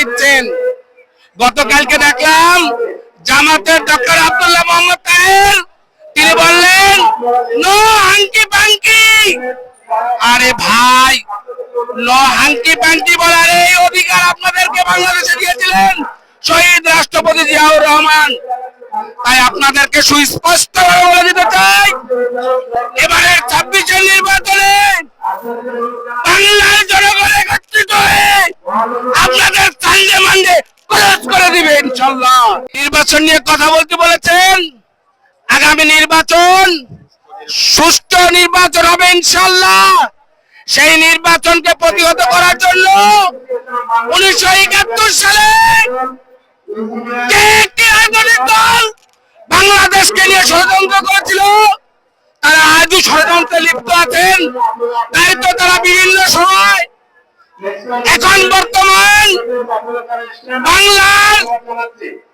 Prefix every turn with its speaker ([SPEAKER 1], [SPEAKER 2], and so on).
[SPEAKER 1] দিচ্ছেন। গতকালকে দেখলাম জামাতের ডক্টর আব্দুল্লাহ মোহাম্মদ তাহের, তিনি বললেন, নো হাঙ্কি পাঙ্কি। আরে ভাই, নো হাঙ্কি পাঙ্কি বলার এই অধিকার আপনাদেরকে বাংলাদেশে দিয়েছিলেন শহীদ রাষ্ট্রপতি জিয়াউর রহমান। তাই আপনাদেরকে সুস্পষ্ট বলে দিতে চাই এবারে ছাব্বিশের নির্বাচনে ইনশাল্লাহ নির্বাচন নিয়ে কথা বলতে বলেছেন। আগামী নির্বাচন সুষ্ঠু নির্বাচন হবে ইনশাল্লাহ সেই নির্বাচনকে প্রতিহত করার জন্য উনিশশো একাত্তর সালে দল বাংলাদেশকে নিয়ে ষড়যন্ত্র করেছিল, তারা আজও ষড়যন্ত্রে লিপ্ত আছেন। তাই তো তারা বিভিন্ন সময়, এখন বর্তমান বাংলার